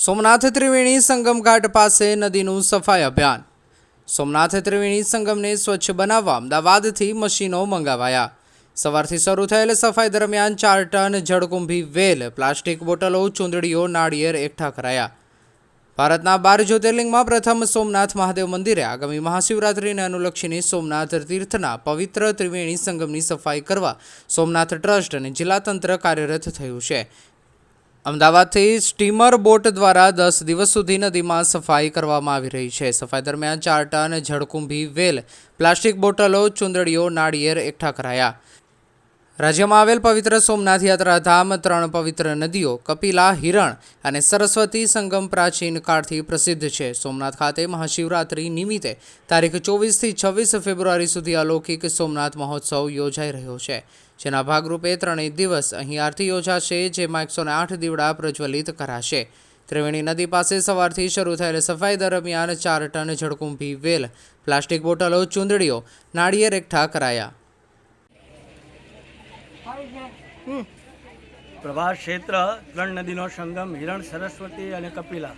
સોમનાથ ત્રિવેણી સંગમ ઘાટ પાસે નદીનું સફાઈ અભિયાન. સોમનાથ ત્રિવેણી સંગમને સ્વચ્છ બનાવવા અમદાવાદથી મશીનો મંગાવાયા. સવારથી શરૂ થયેલ સફાઈ દરમિયાન ચાર ટન જળકુંભી વેલ, પ્લાસ્ટિક બોટલો, ચૂંદડીઓ, નાળિયેર એકઠા કરાયા. ભારતના બાર જ્યોતિર્લિંગમાં પ્રથમ સોમનાથ મહાદેવ મંદિરે આગામી મહાશિવરાત્રિને અનુલક્ષીને સોમનાથ તીર્થના પવિત્ર ત્રિવેણી સંગમની સફાઈ કરવા સોમનાથ ટ્રસ્ટ અને જિલ્લા તંત્ર કાર્યરત થયું છે. અમદાવાદથી સ્ટીમર બોટ દ્વારા દસ દિવસ સુધી નદીમાં સફાઈ કરવામાં આવી રહી છે. સફાઈ દરમિયાન ચાર ટન જળકુંભી વેલ, પ્લાસ્ટિક બોટલો, ચુંદડીઓ, નાળિયેર એકઠા કરાયા. રાજ્યમાં આવેલ પવિત્ર સોમનાથ યાત્રાધામ ત્રણ પવિત્ર નદીઓ, કપિલા, હિરણ અને સરસ્વતી સંગમ પ્રાચીન કાળથી પ્રસિદ્ધ છે. સોમનાથ ખાતે મહાશિવરાત્રિ નિમિત્તે તારીખ ચોવીસથી છવ્વીસ ફેબ્રુઆરી સુધી અલૌકિક સોમનાથ મહોત્સવ યોજાઈ રહ્યો છે. જેના ભાગરૂપે ત્રણેય દિવસ અહીં આરતી યોજાશે, જેમાં એકસો આઠ દીવડા પ્રજ્વલિત કરાશે. ત્રિવેણી નદી પાસે સવારથી શરૂ થયેલ સફાઈ દરમિયાન ચાર ટન જળકુંભી વેલ, પ્લાસ્ટિક બોટલો, ચૂંદડીઓ, નાળિયેર એકઠા કરાયા. પ્રભાસ ક્ષેત્ર ત્રણ નદીનો સંગમ હિરણ સરસ્વતી અને કપિલા.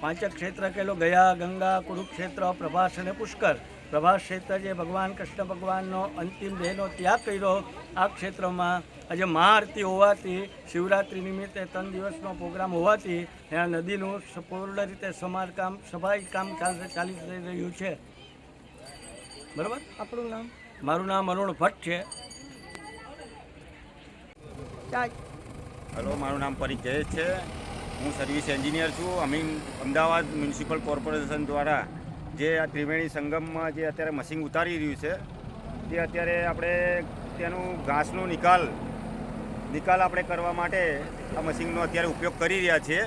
પાંચક ક્ષેત્ર કહેલો ગયા ગંગા કુરુક્ષેત્ર પ્રભાસ અને પુષ્કર. પ્રભાસ ક્ષેત્ર જે ભગવાન કૃષ્ણ ભગવાનનો અંતિમ દેહનો ત્યાગ કર્યો આ ક્ષેત્રમાં આજે મહાઆરતી હોવાથી શિવરાત્રિ નિમિત્તે ત્રણ દિવસનો પ્રોગ્રામ હોવાથી ત્યાં નદીનું પૂર્ણ રીતે સમારકામ સફાઈ કામ ચાલી ચાલી રહ્યું છે. બરાબર? આપણું નામ? મારું નામ અરુણ ભટ્ટ છે. હલો, મારું નામ પરીખ છે. હું સર્વિસ એન્જિનિયર છું. અમે અમદાવાદ મ્યુનિસિપલ કોર્પોરેશન દ્વારા જે આ ત્રિવેણી સંગમમાં જે અત્યારે મશીન ઉતારી રહ્યું છે, તે અત્યારે આપણે તેનું ઘાસનો નિકાલ નિકાલ આપણે કરવા માટે આ મશીનનો અત્યારે ઉપયોગ કરી રહ્યા છીએ.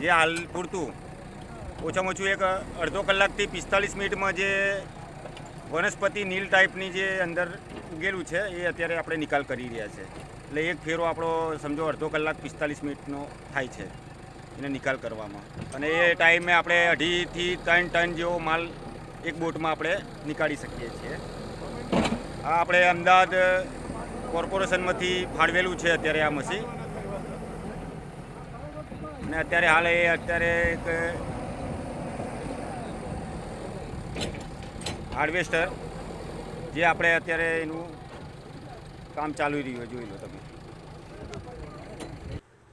જે હાલ પૂરતું. ઓછામાં ઓછું એક અડધો કલાકથી પિસ્તાલીસ મિનિટમાં જે વનસ્પતિ નીલ ટાઈપની જે અંદર ઉગેલું છે, એ અત્યારે આપણે નિકાલ કરી રહ્યા છે. એટલે એક ફેરો આપણો, સમજો, અડધો કલાક પિસ્તાલીસ મિનિટનો થાય છે એને નિકાલ કરવામાં. અને એ ટાઈમે આપણે અઢીથી ત્રણ ટન જેવો માલ એક બોટમાં આપણે નીકાળી શકીએ છીએ. આ આપણે અમદાવાદ કોર્પોરેશનમાંથી ફાળવેલું છે અત્યારે આ મશીન. અને અત્યારે હાલ એ અત્યારે એક હાર્વેસ્ટર જે આપણે અત્યારે એનું કામ ચાલુ રહ્યું જોઈ લો તમે.